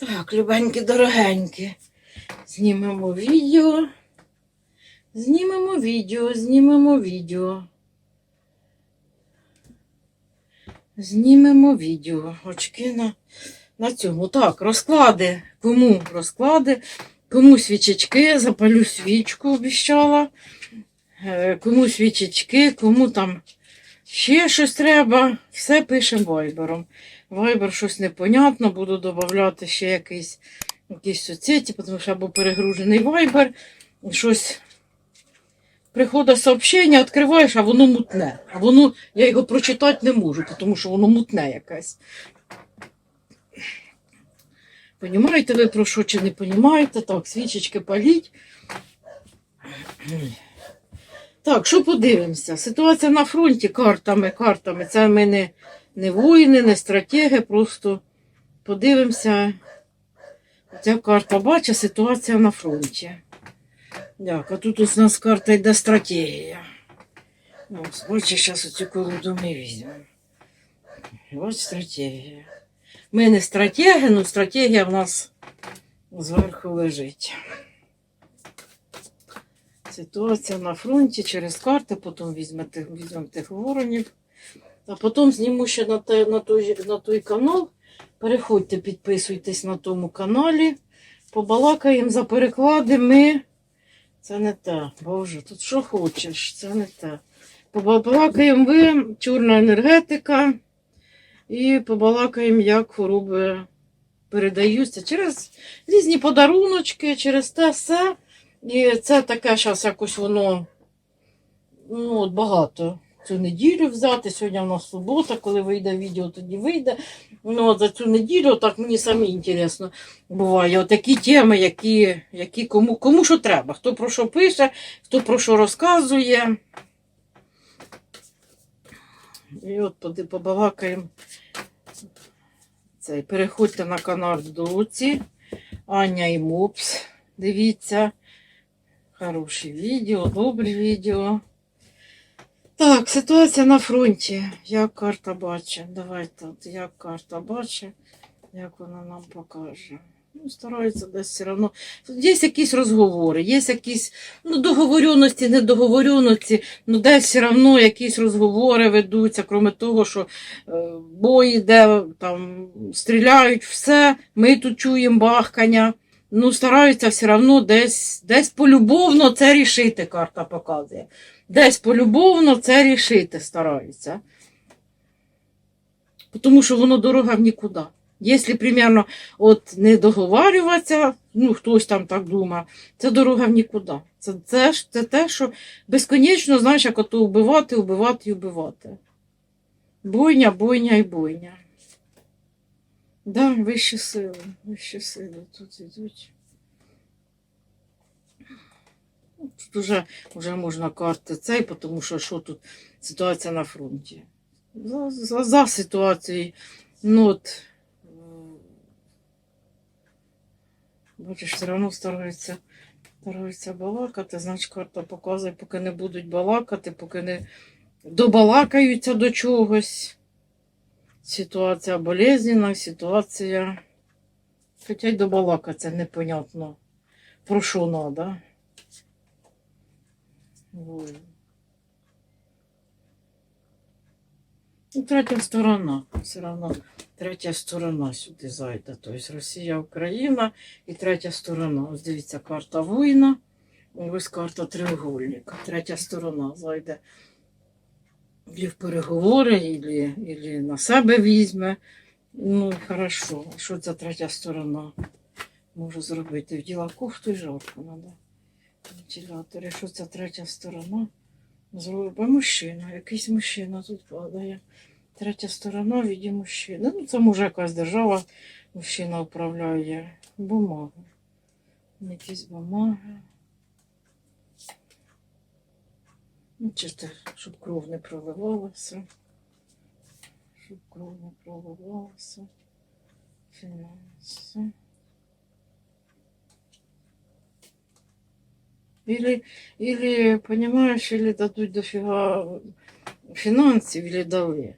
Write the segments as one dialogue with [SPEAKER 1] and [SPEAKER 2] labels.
[SPEAKER 1] Так, любенькі, дорогенькі. Знімемо відео. Знімемо відео, знімемо відео. Знімемо відео. Очки на, на цьому. Так, розклади. Кому розклади? Кому свічечки, запалю свічку, обіщала. Е, Кому свічечки, кому там ще щось треба. Все пишемо вайбером. Вайбер щось непонятно, буду додавати ще якийсь, якісь соцсеті, тому що або перегружений вайбер, щось приходить сообщення, відкриваєш, а воно мутне. А воно, я його прочитати не можу, тому що воно мутне якесь. Понімаєте ви про що чи не понімаєте? Так, свічечки паліть. Так, що подивимося? Ситуація на фронті картами, картами. Це ми не, не воїни, не стратеги, просто подивимося. Ця карта бачить ситуація на фронті. Так, а тут у нас карта йде стратегія. Ось, бачиш, зараз оцю колоду ми візьмемо. Ось стратегія. Ми не стратеги, але стратегія в нас зверху лежить. Ситуація на фронті через карти, потім візьмемо тих воронів. А потім зніму ще на, те, на, той, на той канал. Переходьте, підписуйтесь на тому каналі. Побалакаємо за переклади. Ми. Це не те. Боже, тут що хочеш, це не те. Побалакаємо ви, чорна енергетика. І побалакаємо, як хвороби передаються через різні подаруночки, через те все. І це таке зараз якось воно ну, от багато. Цю неділю взяти. Сьогодні в нас субота, коли вийде відео, тоді вийде. Ну, от за цю неділю, так мені самі інтересно буває. От такі теми, які, які кому, кому що треба. Хто про що пише, хто про що розказує. І от побалакаємо. Цей, переходьте на канал Доці, Аня і Мопс. Дивіться. Хороші відео, добрі відео. Так, ситуація на фронті. Як карта бачить? Давайте, от як карта бачить, як вона нам покаже. Ну, стараються десь все одно. Є якісь розговори, є якісь ну, договоренності, недоговоренності, ну десь все одно якісь розговори ведуться, крім того, що е, бой йде, там стріляють, все, ми тут чуємо бахкання. Ну, стараються все одно десь, десь полюбовно це рішити, карта показує. Десь полюбовно це рішити стараються. Тому що воно дорога в нікуди. Якщо, примерно, от не договарюватися, ну, хтось там так думає, це дорога в нікуди. Це, це, це те, що безконечно, знаєш, як ото вбивати, вбивати і вбивати. Бойня, бойня і бойня. Да, вищі сили, вищі сили тут ідуть. Тут вже, вже можна карти цей, тому що що тут ситуація на фронті. За, за, за ситуацією. Ну от, е, бачиш, все одно стараються, стараються балакати, значить карта показує, поки не будуть балакати, поки не добалакаються до чогось. Ситуація болезненна, ситуація. Хоча й добалакатися непонятно. Про що треба. Ну, третя сторона. Все одно третя сторона сюди зайде. Тобто Росія, Україна і третя сторона. Ось дивіться, карта воїна. Ось карта треугольника. Третя сторона зайде. Ілі в переговори, ілі, ілі на себе візьме. Ну, хорошо. Що ця третя сторона може зробити? Вділа кофту і жарко треба. Вентилятори. Що ця третя сторона? Зробить мужчина. Якийсь мужчина тут падає. Третя сторона віді мужчини. Ну, це може якась держава. Мужчина управляє бумагу. Якісь бумаги. Ну, чисто, щоб кров не проливалася. Щоб кров не проливалася. Фінанси. Или, или, понимаешь, или дадуть дофіга фінансів, или дали.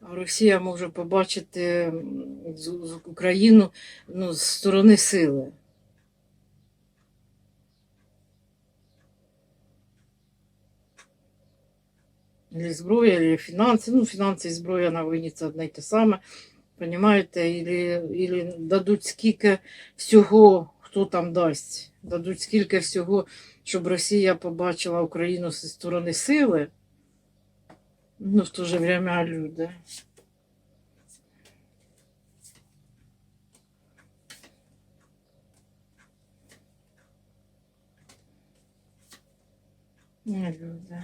[SPEAKER 1] Росія може побачити Україну ну, з сторони сили. Или зброя, или фінанси. Ну, фінанси і зброя на війні це одне й те саме. Понімаєте? Или, или дадуть скільки всього, хто там дасть. Дадуть скільки всього, щоб Росія побачила Україну зі сторони сили. Ну, в то же время люди. Люди.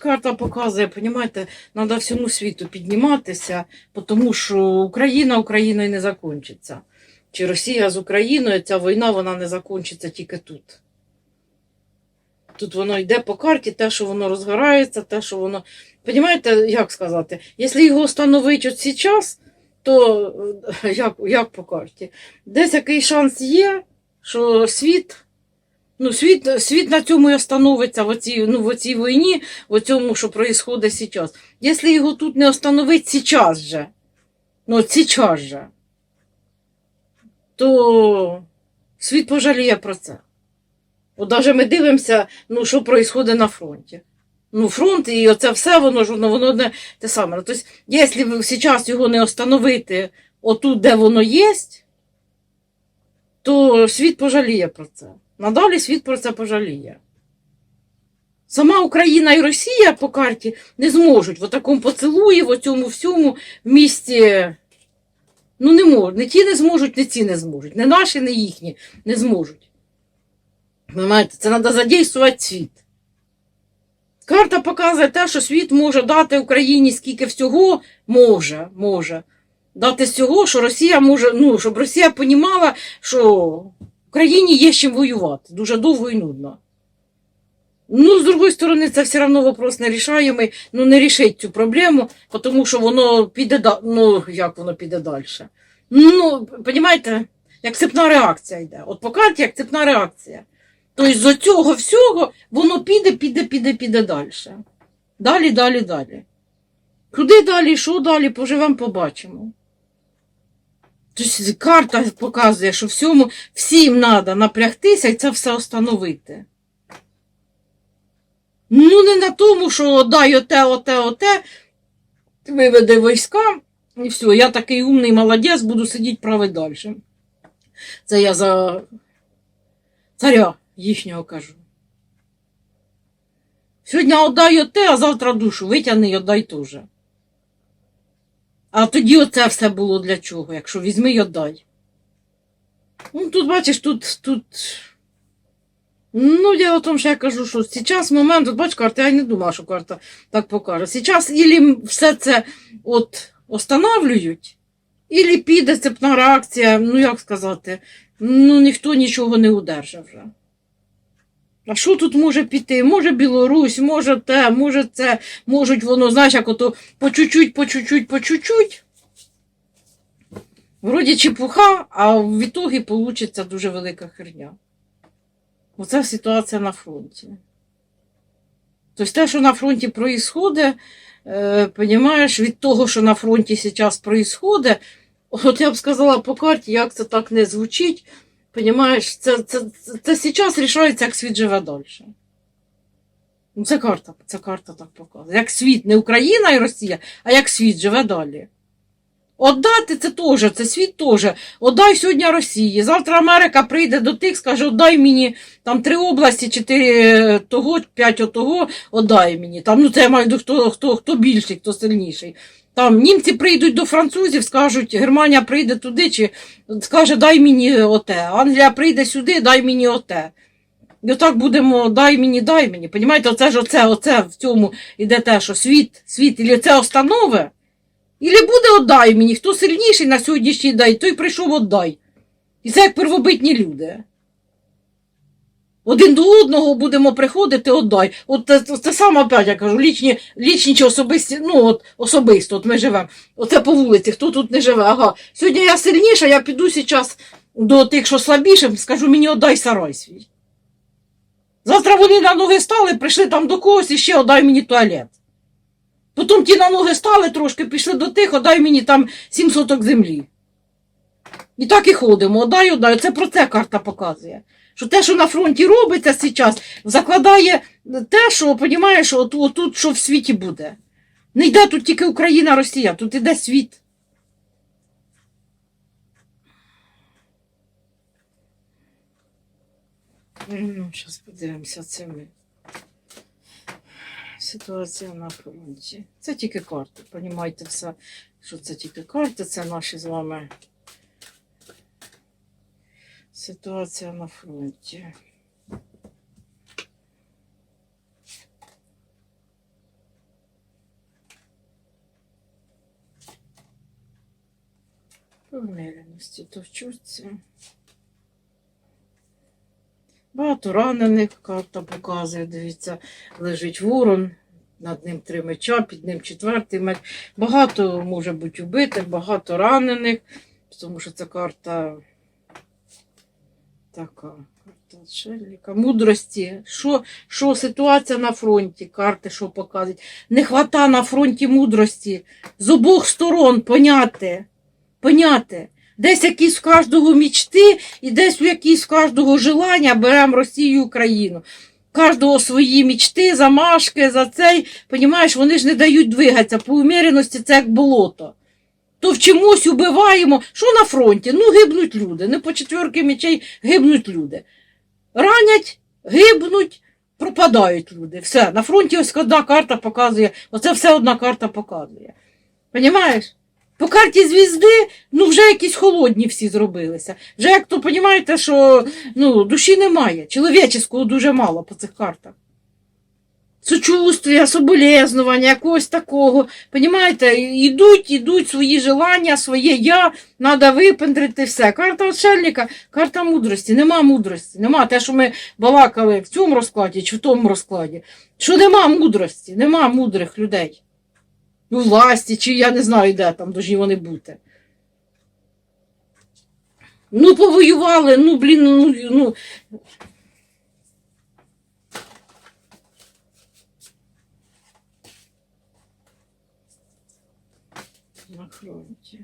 [SPEAKER 1] Карта показує, понімаєте, треба всьому світу підніматися, тому що Україна Україною не закінчиться. Чи Росія з Україною, ця війна вона не закінчиться тільки тут. Тут воно йде по карті, те, що воно розгорається, те, що воно. Понімаєте, як сказати, якщо його встановити от зараз, то е, як, як по карті? Десь який шанс є, що світ. Ну, світ, світ на цьому і остановиться в оцій, ну, в оцій війні, в цьому, що відбувається зараз. Якщо його тут не остановить зараз же, ну, зараз же, то світ пожаліє про це. От навіть ми дивимося, ну, що відбувається на фронті. Ну, фронт і оце все, воно ж воно, воно одне те саме. Ну, Тобто, якщо зараз його не остановити отут, де воно є, то світ пожаліє про це. Надалі світ про це пожаліє. Сама Україна і Росія по карті не зможуть в такому поцілуї, в цьому всьому в місті. Ну, не можуть. Не ті не зможуть, не ці не зможуть. Не наші, не їхні не зможуть. Понимаєте, це треба задействувати світ. Карта показує те, що світ може дати Україні скільки всього може, може. Дати всього, що Росія може, ну, щоб Росія понімала, що Україні є з чим воювати. Дуже довго і нудно. Ну, з другої сторони, це все одно вопрос нерішаємий, ну не рішить цю проблему, тому що воно піде ну, як воно піде далі. Ну, розумієте, як цепна реакція йде. От по карті як цепна реакція. Тобто з цього всього воно піде, піде, піде, піде далі. Далі, далі, далі. Куди далі, що далі, поживемо, побачимо. Тобто карта показує, що всьому, всім треба напрягтися і це все встановити. Ну, не на тому, що дай оте, оте, оте, виведе війська, і все, я такий умний молодець, буду сидіти правити далі. Це я за царя їхнього кажу. Сьогодні отдай оте, а завтра душу витягни і отдай теж. А тоді оце все було для чого, якщо візьми й отдай. Ну, тут, бачиш, тут, тут. Ну, я о том, що я кажу, що зараз момент, от бач, карта, я не думала, що карта так покаже. Зараз ілі все це от останавлюють, ілі піде цепна реакція, ну як сказати, ну ніхто нічого не удержав вже. А що тут може піти? Може Білорусь, може те, може це, можуть воно, знаєш, як ото по чуть-чуть, по чуть-чуть, по чуть-чуть. Вроді чепуха, а в ітогі вийде дуже велика херня. Оце ситуація на фронті. Тобто те, що на фронті проїсходить, е, від того, що на фронті зараз проїсходить, от я б сказала по карті, як це так не звучить, понімаєш, це, це, це, це зараз рішається, як світ живе далі. Ну, це карта, це карта так показує. Як світ, не Україна і Росія, а як світ живе далі. Отдати це теж, це світ теж. Отдай сьогодні Росії. Завтра Америка прийде до тих, скаже, отдай мені там три області, чотири того, п'ять отого, отдай мені. Там, ну це я маю хто, хто, хто більший, хто сильніший. Там німці прийдуть до французів, скажуть, Германія прийде туди, чи скаже, дай мені оте. Англія прийде сюди, дай мені оте. І отак будемо, дай мені, дай мені. Понімаєте, оце ж оце, оце в цьому іде те, що світ, світ, і це останови. Ілі буде отдай мені, хто сильніший на сьогоднішній день, той прийшов отдай. І це як первобитні люди. Один до одного будемо приходити, отдай. От це, це саме опять, я кажу, лічні, лічні чи особисті, ну от особисто, от ми живемо. Оце по вулиці, хто тут не живе. Ага. Сьогодні я сильніша, я піду зараз до тих, що слабіше, скажу, мені отдай сарай свій. Завтра вони на ноги стали, прийшли там до когось і ще отдай мені туалет. Потім ті на ноги стали трошки, пішли до тих, отдай мені там сім соток землі. І так і ходимо, отдай, отдай. Це про це карта показує. Що те, що на фронті робиться зараз, закладає те, що, розумієш, от, отут, що в світі буде. Не йде тут тільки Україна, Росія, тут іде світ. Ну, зараз подивимося це ми. Ситуація на фронті. Це тільки карти. Понімаєте все, що це тільки карти, це наші з вами. Ситуація на фронті. По товчуться. Багато ранених карта показує, дивіться, лежить ворон, над ним три меча, під ним четвертий меч. Багато може бути вбитих, багато ранених, тому що це карта така. Карта отшельника. Мудрості. Що, що ситуація на фронті? Карти що показують? Не хвата на фронті мудрості. З обох сторон поняти. Поняти. Десь якісь в кожного мічти, і десь у якісь в кожного желання беремо Росію і Україну. Кожного свої мічти, замашки за цей. Понімаєш, вони ж не дають двигатися. По уміреності це як болото. То в чомусь убиваємо. Що на фронті? Ну, гибнуть люди. Не по четверки мечей гибнуть люди. Ранять, гибнуть, пропадають люди. Все. На фронті ось одна карта показує. Оце все одна карта показує. Понімаєш? По карті звізди, ну вже якісь холодні всі зробилися. Вже як то розумієте, що ну, душі немає. Чоловіческого дуже мало по цих картах. Сочувствия, соболезнування, якогось такого. Понімаєте, ідуть, ідуть свої желання, своє я, треба випендрити все. Карта отшельника, карта мудрості. Нема мудрості. Нема те, що ми балакали в цьому розкладі чи в тому розкладі. Що нема мудрості, нема мудрих людей. У власті, чи я не знаю, де там должні вони бути. Ну, повоювали, ну, блін, ну, ну. На фронті.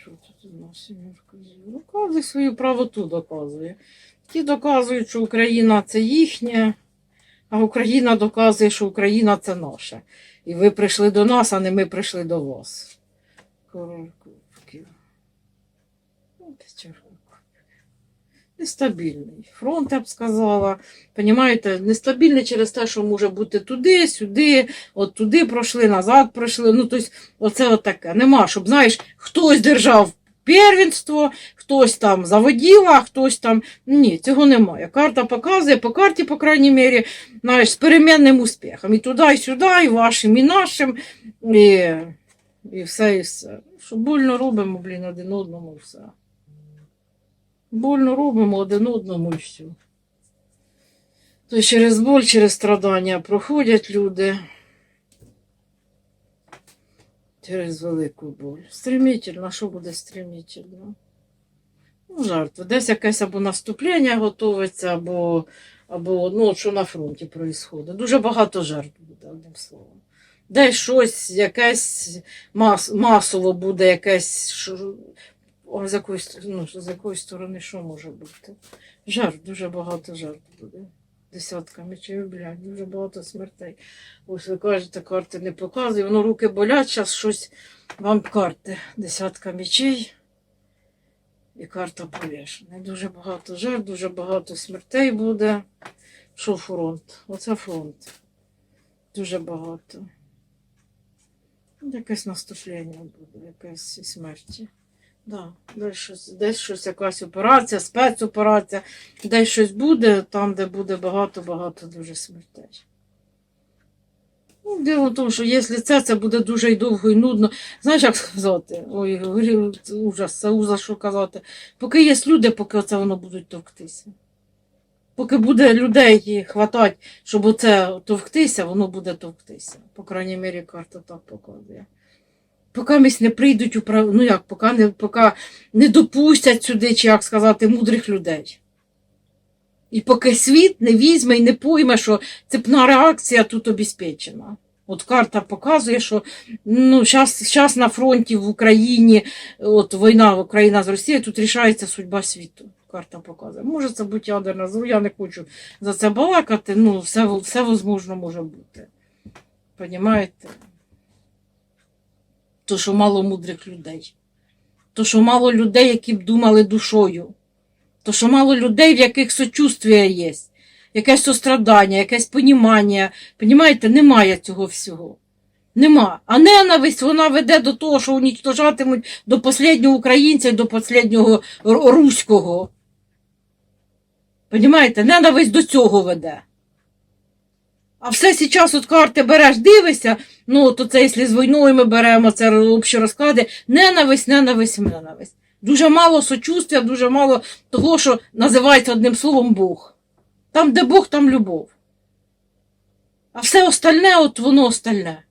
[SPEAKER 1] Що тут у нас зірок? Доказує свою правоту доказує. Ті доказують, що Україна це їхня, а Україна доказує, що Україна це наша. І ви прийшли до нас, а не ми прийшли до вас. Нестабільний. Фронт, я б сказала. Понімаєте, нестабільний через те, що може бути туди, сюди, от туди пройшли, назад пройшли. Ну, тобто, оце таке. Нема, щоб, знаєш, хтось держав первенство, хтось там заводіла, хтось там. Ні, цього немає. Карта показує, по карті, по крайній мірі, знаєш, з перемінним успіхом. І туди, і сюди, і вашим, і нашим, і, і все, і все. Що больно робимо, блін, один одному все. Больно робимо один одному і все. То через боль, через страдання проходять люди. Через велику боль. Стремительно, що буде стремительно? Ну, жертва. Десь якесь або наступлення готується, або, або ну, що на фронті відбувається. Дуже багато жертв буде, одним словом. Десь щось, якесь мас, масово буде якесь. А з якоїсь, ну, з якоїсь сторони що може бути? Жертв, дуже багато жертв буде. Десятка мечів, блядь, дуже багато смертей. Ось ви кажете, карти не показує, воно руки болять, зараз щось вам карти. Десятка мечей і карта повішена. Дуже багато жертв, дуже багато смертей буде. Що фронт? Оце фронт. Дуже багато. Якесь наступлення буде, якесь смерті. Да, десь щось, десь щось, якась операція, спецоперація, десь щось буде, там, де буде багато-багато дуже смертей. Ну, Діло в тому, що якщо це, це буде дуже й довго і нудно. Знаєш, як сказати? Ой, це ужас, це ужас, що казати. Поки є люди, поки оце воно будуть товктися. Поки буде людей хватати, щоб оце товктися, воно буде товктися. По крайній мірі, карта так показує. Поки місь не прийдуть управ... ну як, поки не, поки не допустять сюди, чи як сказати, мудрих людей. І поки світ не візьме і не пойме, що цепна реакція тут обезпечена. От карта показує, що ну, зараз на фронті в Україні, от війна Україна з Росією, тут рішається судьба світу. Карта показує. Може це бути ядерна зброя, я не хочу за це балакати, ну все, все возможно може бути. Понімаєте? То, що мало мудрих людей. То, що мало людей, які б думали душою. То, що мало людей, в яких сочувствие є, якесь сострадання, якесь понімання. Понімаєте, немає цього всього. Нема. А ненависть вона веде до того, що унічтожатимуть до останнього українця і до останнього руського. Понімаєте, ненависть до цього веде. А все зараз от карти береш, дивишся, ну то це якщо з війною ми беремо, це общі розклади, ненависть, ненависть, ненависть. Дуже мало сочувствия, дуже мало того, що називається одним словом Бог. Там, де Бог, там любов. А все остальне, от воно остальне.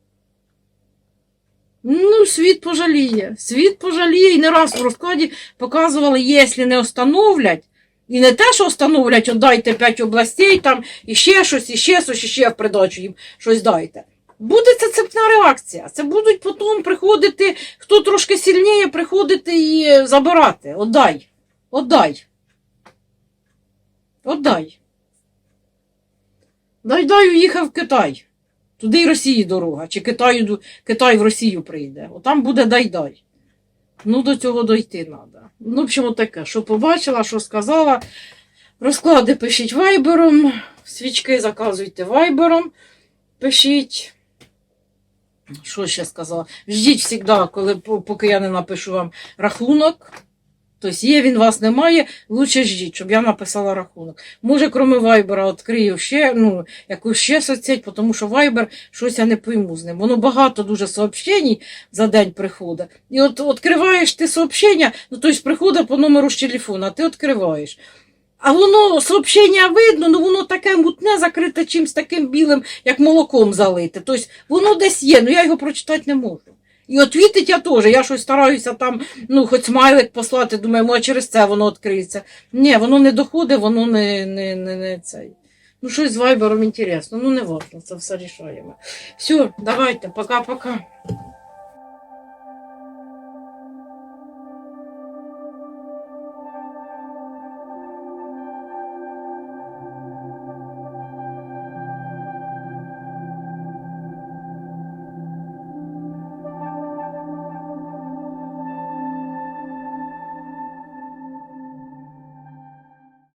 [SPEAKER 1] Ну, світ пожаліє. Світ пожаліє. І не раз в розкладі показували, якщо не остановлять, і не те, що остановлять, от дайте 5 областей, там і ще щось, і ще щось, і ще в придачу їм щось дайте. Буде це цепна реакція. Це будуть потім приходити, хто трошки сильніше, приходити і забирати. Отдай. Отдай. Отдай. Дай дай уїхав в Китай. Туди й Росії дорога. Чи Китаю, Китай в Росію прийде. Отам буде дай-дай. Ну, до цього дойти треба. Ну, в общем, таке, що побачила, що сказала. Розклади пишіть вайбером, свічки заказуйте вайбером, пишіть. Що ще сказала? Ждіть завжди, коли, поки я не напишу вам рахунок. Тобто є він вас немає, лучше ждіть, щоб я написала рахунок. Може, крім вайбера, відкрию ще, ну, якусь ще соцсеть, тому що вайбер щось я не пойму з ним. Воно багато дуже сообщень за день приходить. І от відкриваєш ти сообщення, ну тобто приходить по номеру з телефона, ти відкриваєш. А воно сообщення видно, ну воно таке мутне, закрите чимось таким білим, як молоком залите. Тобто воно десь є, ну я його прочитати не можу. І відповідь я теж, я щось стараюся там, ну, хоч смайлик послати, думаю, може через це воно відкриється. Ні, воно не доходить, воно не, не, не, не цей. Ну, щось з вайбером інтересно, ну не важно, це все рішаємо. Все, давайте, пока-пока.